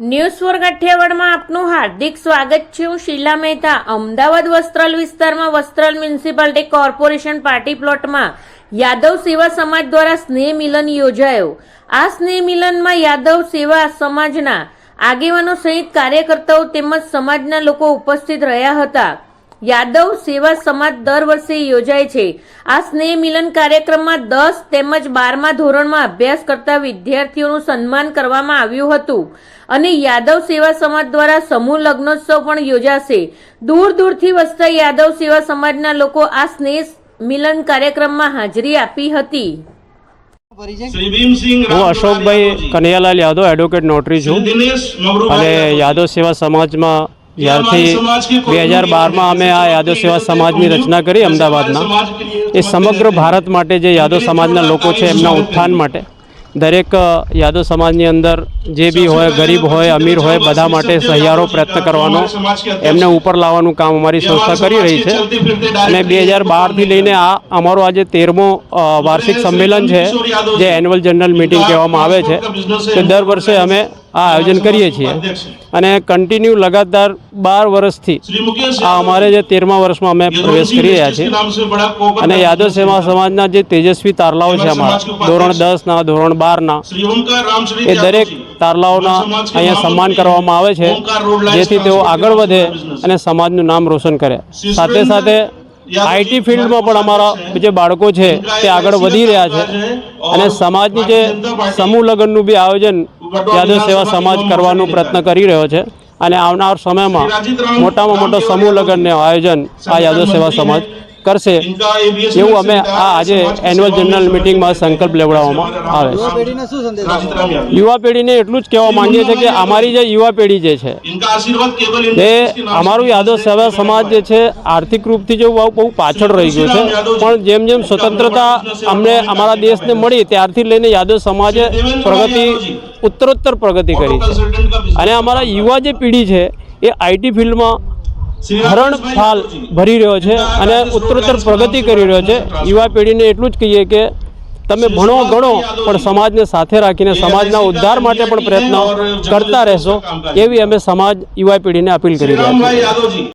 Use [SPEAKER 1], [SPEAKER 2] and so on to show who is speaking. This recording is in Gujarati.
[SPEAKER 1] ન્યૂઝ ફોર કાઠિયાવાડમાં આપનું હાર્દિક સ્વાગત છે. હું શીલા મહેતા. અમદાવાદ વસ્ત્રાલ વિસ્તારમાં વસ્ત્રાલ મ્યુનિસિપાલિટી કોર્પોરેશન પાર્ટી પ્લોટમાં યાદવ સેવા સમાજ દ્વારા સ્નેહ મિલન યોજાયો. આ સ્નેહ મિલનમાં યાદવ સેવા સમાજના આગેવાનો સહિત કાર્યકર્તાઓ તેમજ સમાજના લોકો ઉપસ્થિત રહ્યા હતા. યાદવ સેવા સમાજ દર વર્ષે યોજાય છે. આ સ્નેહ મિલન કાર્યક્રમમાં દસ તેમજ બારમા ધોરણમાં અભ્યાસ કરતા વિદ્યાર્થીઓનું સન્માન કરવામાં આવ્યું હતું. અને યાદવ સેવા સમાજ દ્વારા સમૂહ લગ્નોત્સવ પણ યોજાશે. દૂર દૂરથી વસતા યાદવ સેવા સમાજના લોકો આ સ્નેહ મિલન કાર્યક્રમમાં હાજરી આપી હતી.
[SPEAKER 2] હું અશોકભાઈ કનૈયાલાલ યાદવ એડવોકેટ નોટરી છું. અને યાદવ સેવા સમાજમાં જ્યારથી બે હજાર બારમાં અમે આ યાદવ સેવા સમાજની રચના કરી અમદાવાદના એ સમગ્ર ભારત માટે જે યાદવ સમાજના લોકો છે એમના ઉત્થાન માટે, દરેક યાદવ સમાજની અંદર જે બી હોય, ગરીબ હોય, અમીર હોય, બધા માટે સહિયારો પ્રયત્ન કરવાનો, એમને ઉપર લાવવાનું કામ અમારી સંસ્થા કરી રહી છે. અને બે હજાર બારથી લઈને આ અમારો આજે તેરમો વાર્ષિક સંમેલન છે, જે એન્યુઅલ જનરલ મિટિંગ કહેવામાં આવે છે. તો દર વર્ષે અમે આ આયોજન કરીએ છીએ. અને કન્ટિન્યુ લગાતાર બાર વર્ષથી આ અમારે જે તેરમા વર્ષમાં અમે પ્રવેશ કરી રહ્યા છીએ. અને યાદવ સેવા સમાજના જે તેજસ્વી તારલાઓ છે અમારા ધોરણ દસના ધોરણ બારના એ દરેક તારલાઓના અહીંયા સન્માન કરવામાં આવે છે જેથી તેઓ આગળ વધે અને સમાજનું નામ રોશન કરે. સાથે સાથે આઈટી ફિલ્ડમાં પણ અમારા જે બાળકો છે તે આગળ વધી રહ્યા છે. અને સમાજની જે સમૂહ લગ્નનું બી આયોજન યાદવ સેવા સમાજ કરવાનો પ્રયત્ન કરી રહ્યો છે. અને આવનાર સમયમાં મોટામાં મોટો સમૂહ લગ્નનું આયોજન આ યાદવ સેવા સમાજ કરશે એવું અમે આ આજે એન્યુઅલ જનરલ મિટિંગમાં સંકલ્પ લેવડાવવામાં આવે છે. યુવા પેઢીને એટલું જ કહેવા માંગીએ છીએ કે અમારી જે યુવા પેઢી જે છે એ અમારું યાદવ સેવા સમાજ જે છે આર્થિક રૂપથી જે બહુ પાછળ રહી ગયું છે. પણ જેમ જેમ સ્વતંત્રતા અમને અમારા દેશને મળી ત્યારથી લઈને યાદવ સમાજે પ્રગતિ ઉત્તરોત્તર પ્રગતિ કરી છે. અને અમારા યુવા જે પેઢી છે એ આઈટી ફિલ્ડમાં હરણ ફાલ ભરી રહ્યો છે અને ઉત્તરોત્તર પ્રગતિ કરી રહ્યો છે. યુવા પેઢીને એટલું જ કહીએ કે તમે ભણો ગણો પણ સમાજને સાથે રાખીને સમાજના ઉદ્ધાર માટે પણ પ્રયત્ન કરતા રહેશો. એવી અમે સમાજ યુવા પેઢીને અપીલ કરી રહ્યા છીએ.